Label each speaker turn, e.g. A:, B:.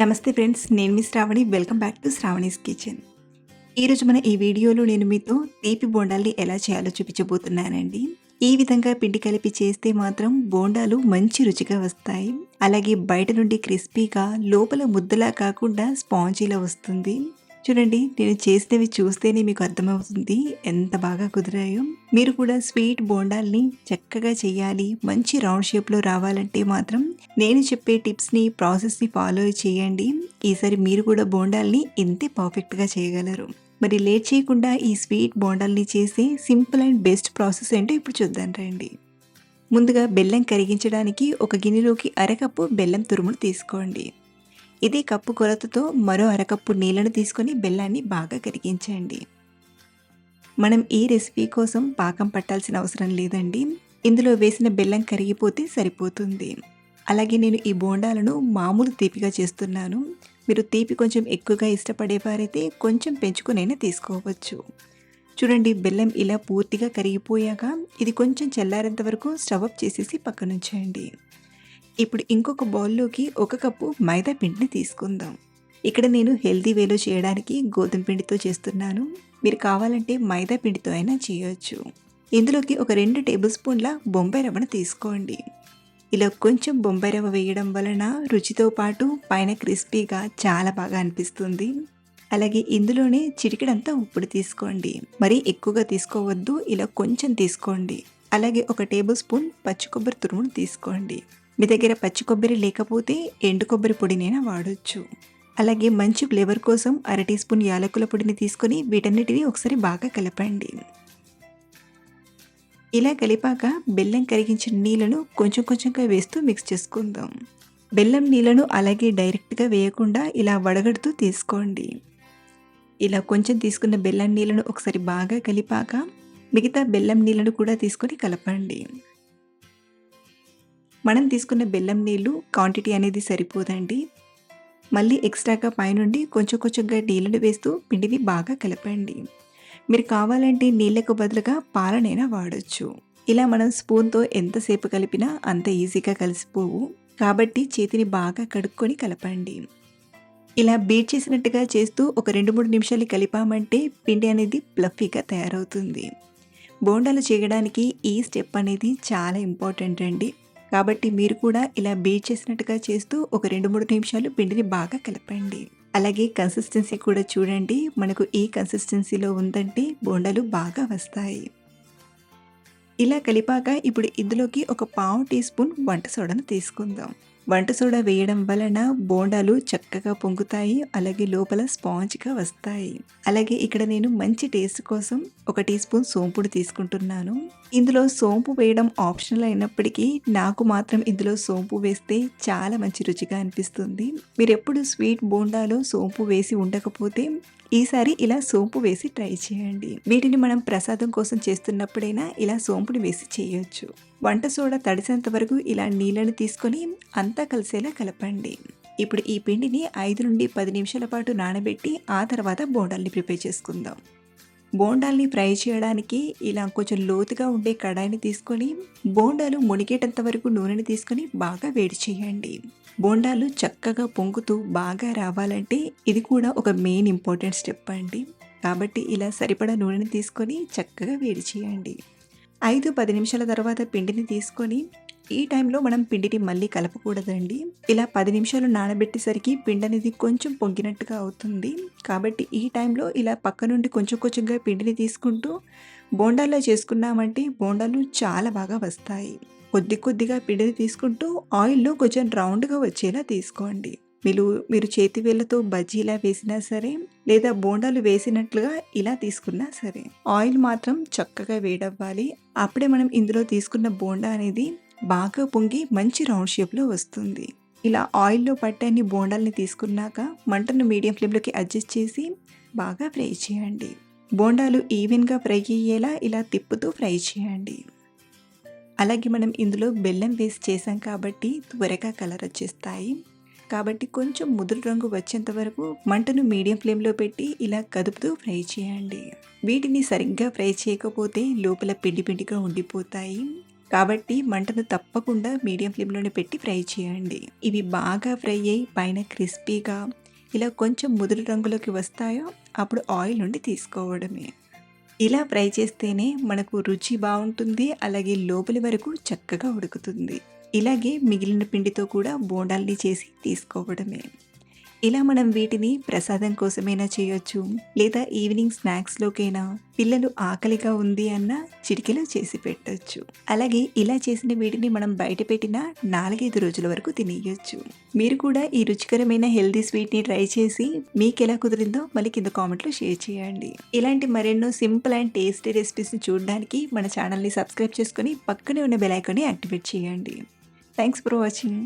A: నమస్తే ఫ్రెండ్స్ నేను మీ Sravani welcome back to Sravani's kitchen ఈరోజు మన ఈ వీడియోలో నేను మీతో తీపి బోండాల్ని ఎలా చేయాలో చూపించబోతున్నానండి ఈ విధంగా పిండి కలిపి చేస్తే మాత్రం బోండాలు మంచి రుచిగా వస్తాయి అలాగే బయట నుండి క్రిస్పీగా లోపల ముద్దలా కాకుండా స్పాంజీలా వస్తుంది చూడండి నేను చేసినవి చూస్తేనే మీకు అర్థమవుతుంది ఎంత బాగా కుదిరాయో మీరు కూడా స్వీట్ బోండాల్ని చక్కగా చేయాలి మంచి రౌండ్ షేప్లో రావాలంటే మాత్రం నేను చెప్పే టిప్స్ని ప్రాసెస్ని ఫాలో చేయండి ఈసారి మీరు కూడా బోండాల్ని ఇంతే పర్ఫెక్ట్గా చేయగలరు మరి లేట్ చేయకుండా ఈ స్వీట్ బోండాల్ని చేసే సింపుల్ అండ్ బెస్ట్ ప్రాసెస్ ఏంటో ఇప్పుడు చూద్దాం రండి ముందుగా బెల్లం కరిగించడానికి ఒక గిన్నెలోకి అరకప్పు బెల్లం తురుమును తీసుకోండి ఇదే కప్పు కొరతతో మరో అరకప్పు నీళ్ళను తీసుకొని బెల్లాన్ని బాగా కరిగించండి మనం ఈ రెసిపీ కోసం పాకం పట్టాల్సిన అవసరం లేదండి ఇందులో వేసిన బెల్లం కరిగిపోతే సరిపోతుంది అలాగే నేను ఈ బోండాలను మామూలు తీపిగా చేస్తున్నాను మీరు తీపి కొంచెం ఎక్కువగా ఇష్టపడేవారైతే కొంచెం పెంచుకునైనా తీసుకోవచ్చు చూడండి బెల్లం ఇలా పూర్తిగా కరిగిపోయాక ఇది కొంచెం చల్లారేంత వరకు స్టవ్ అప్ చేసేసి పక్కనుంచేయండి ఇప్పుడు ఇంకొక బౌల్లోకి ఒక కప్పు మైదా పిండిని తీసుకుందాం ఇక్కడ నేను హెల్దీ వేలో చేయడానికి గోధుమ పిండితో చేస్తున్నాను మీరు కావాలంటే మైదా పిండితో అయినా చేయవచ్చు ఇందులోకి ఒక రెండు టేబుల్ స్పూన్ల బొంబాయి రవ్వను తీసుకోండి ఇలా కొంచెం బొంబాయి రవ్వ వేయడం వలన రుచితో పాటు పైన క్రిస్పీగా చాలా బాగా అనిపిస్తుంది అలాగే ఇందులోనే చిటికెడంతా ఉప్పుడు తీసుకోండి మరీ ఎక్కువగా తీసుకోవద్దు ఇలా కొంచెం తీసుకోండి అలాగే ఒక టేబుల్ స్పూన్ పచ్చి కొబ్బరి తురుమును తీసుకోండి మీ దగ్గర పచ్చి కొబ్బరి లేకపోతే ఎండు కొబ్బరి పొడినైనా వాడవచ్చు అలాగే మంచి ఫ్లేవర్ కోసం అర టీ స్పూన్ యాలకుల పొడిని తీసుకొని వీటన్నిటినీ ఒకసారి బాగా కలపండి ఇలా కలిపాక బెల్లం కరిగించిన నీళ్ళను కొంచెం కొంచెంగా వేస్తూ మిక్స్ చేసుకుందాం బెల్లం నీళ్ళను అలాగే డైరెక్ట్గా వేయకుండా ఇలా వడగడుతూ తీసుకోండి ఇలా కొంచెం తీసుకున్న బెల్లం నీళ్ళను ఒకసారి బాగా కలిపాక మిగతా బెల్లం నీళ్ళను కూడా తీసుకొని కలపండి మనం తీసుకున్న బెల్లం నీళ్ళు క్వాంటిటీ అనేది సరిపోదండి మళ్ళీ ఎక్స్ట్రాగా పైనుండి కొంచెం కొంచెంగా నీళ్ళని వేస్తూ పిండిని బాగా కలపండి మీరు కావాలంటే నీళ్ళకు బదులుగా పాలనైనా వాడచ్చు ఇలా మనం స్పూన్తో ఎంతసేపు కలిపినా అంత ఈజీగా కలిసిపోవు కాబట్టి చేతిని బాగా కడుక్కొని కలపండి ఇలా బీట్ చేసినట్టుగా చేస్తూ ఒక రెండు మూడు నిమిషాలు కలిపామంటే పిండి అనేది ప్లఫీగా తయారవుతుంది బోండాలు చేయడానికి ఈ స్టెప్ అనేది చాలా ఇంపార్టెంట్ అండి కాబట్టి మీరు కూడా ఇలా బీట్ చేసినట్టుగా చేస్తూ ఒక రెండు మూడు నిమిషాలు పిండిని బాగా కలపండి అలాగే కన్సిస్టెన్సీ కూడా చూడండి మనకు ఈ కన్సిస్టెన్సీలో ఉందంటే బోండాలు బాగా వస్తాయి ఇలా కలిపాక ఇప్పుడు ఇందులోకి ఒక పావు టీ స్పూన్ వంట సోడాను తీసుకుందాం వంట సోడా వేయడం వలన బోండాలు చక్కగా పొంగుతాయి అలాగే లోపల స్పాంజ్గా వస్తాయి అలాగే ఇక్కడ నేను మంచి టేస్ట్ కోసం ఒక టీ స్పూన్ సోంపుడు తీసుకుంటున్నాను ఇందులో సోంపు వేయడం ఆప్షనల్ అయినప్పటికీ నాకు మాత్రం ఇందులో సోంపు వేస్తే చాలా మంచి రుచిగా అనిపిస్తుంది మీరు ఎప్పుడు స్వీట్ బోండాలో సోంపు వేసి ఉండకపోతే ఈసారి ఇలా సోంపు వేసి ట్రై చేయండి వీటిని మనం ప్రసాదం కోసం చేస్తున్నప్పుడైనా ఇలా సోంపుని వేసి చేయొచ్చు వంట సోడా తడిసేంత వరకు ఇలా నీళ్ళని తీసుకొని అంతా కలిసేలా కలపండి ఇప్పుడు ఈ పిండిని ఐదు నుండి పది నిమిషాల పాటు నానబెట్టి ఆ తర్వాత బోండాల్ని ప్రిపేర్ చేసుకుందాం బోండాల్ని ఫ్రై చేయడానికి ఇలా కొంచెం లోతుగా ఉండే కడాయిని తీసుకొని బోండాలు మునిగేటంత వరకు నూనెని తీసుకొని బాగా వేడి చేయండి బోండాలు చక్కగా పొంగుతూ బాగా రావాలంటే ఇది కూడా ఒక మెయిన్ ఇంపార్టెంట్ స్టెప్ అండి కాబట్టి ఇలా సరిపడా నూనెని తీసుకొని చక్కగా వేడి చేయండి ఐదు పది నిమిషాల తర్వాత పిండిని తీసుకొని ఈ టైంలో మనం పిండిని మళ్ళీ కలపకూడదండి ఇలా పది నిమిషాలు నానబెట్టేసరికి పిండి అనేది కొంచెం పొంగినట్టుగా అవుతుంది కాబట్టి ఈ టైంలో ఇలా పక్క నుండి కొంచెం కొంచెంగా పిండిని తీసుకుంటూ బోండాల్లో చేసుకున్నామంటే బోండాలు చాలా బాగా వస్తాయి కొద్ది కొద్దిగా పిండిని తీసుకుంటూ ఆయిల్లో కొంచెం రౌండ్గా వచ్చేలా తీసుకోండి మీరు మీరు చేతి వేళ్ళతో బజ్జీలా వేసినా సరే లేదా బోండాలు వేసినట్లుగా ఇలా తీసుకున్నా సరే ఆయిల్ మాత్రం చక్కగా వేడవ్వాలి అప్పుడే మనం ఇందులో తీసుకున్న బోండా అనేది బాగా పొంగి మంచి రౌండ్ షేప్లో వస్తుంది ఇలా ఆయిల్లో పట్టని బోండాలని తీసుకున్నాక మంటను మీడియం ఫ్లేమ్లోకి అడ్జస్ట్ చేసి బాగా ఫ్రై చేయండి బోండాలు ఈవెన్గా ఫ్రై అయ్యేలా ఇలా తిప్పుతూ ఫ్రై చేయండి అలాగే మనం ఇందులో బెల్లం వేసి చేసాం కాబట్టి త్వరగా కలర్ వచ్చేస్తాయి కాబట్టి కొంచెం ముదురు రంగు వచ్చేంత వరకు మంటను మీడియం ఫ్లేమ్లో పెట్టి ఇలా కదుపుతూ ఫ్రై చేయండి వీటిని సరిగ్గా ఫ్రై చేయకపోతే లోపల పిండి పిండిగా ఉండిపోతాయి కాబట్టి మంటను తప్పకుండా మీడియం ఫ్లేమ్లోనే పెట్టి ఫ్రై చేయండి ఇవి బాగా ఫ్రై అయ్యి పైన క్రిస్పీగా ఇలా కొంచెం ముదురు రంగులోకి వస్తాయో అప్పుడు ఆయిల్ నుండి తీసుకోవడమే ఇలా ఫ్రై చేస్తేనే మనకు రుచి బాగుంటుంది అలాగే లోపలి వరకు చక్కగా ఉడుకుతుంది ఇలాగే మిగిలిన పిండితో కూడా బోండాల్ని చేసి తీసుకోవడమే ఇలా మనం వీటిని ప్రసాదం కోసమైనా చేయొచ్చు లేదా ఈవినింగ్ స్నాక్స్లోకైనా పిల్లలు ఆకలిగా ఉంది అన్న చిటికీలో చేసి పెట్టచ్చు అలాగే ఇలా చేసిన వీటిని మనం బయట పెట్టిన నాలుగైదు రోజుల వరకు తినేయొచ్చు మీరు కూడా ఈ రుచికరమైన హెల్దీ స్వీట్ని ట్రై చేసి మీకు ఎలా కుదిరిందో మళ్ళీ కింద కామెంట్లో షేర్ చేయండి ఇలాంటి మరెన్నో సింపుల్ అండ్ టేస్టీ రెసిపీస్ని చూడడానికి మన ఛానల్ని సబ్స్క్రైబ్ చేసుకుని పక్కనే ఉన్న బెల్ ఐకాన్ని యాక్టివేట్ చేయండి థ్యాంక్స్ ఫర్ వాచింగ్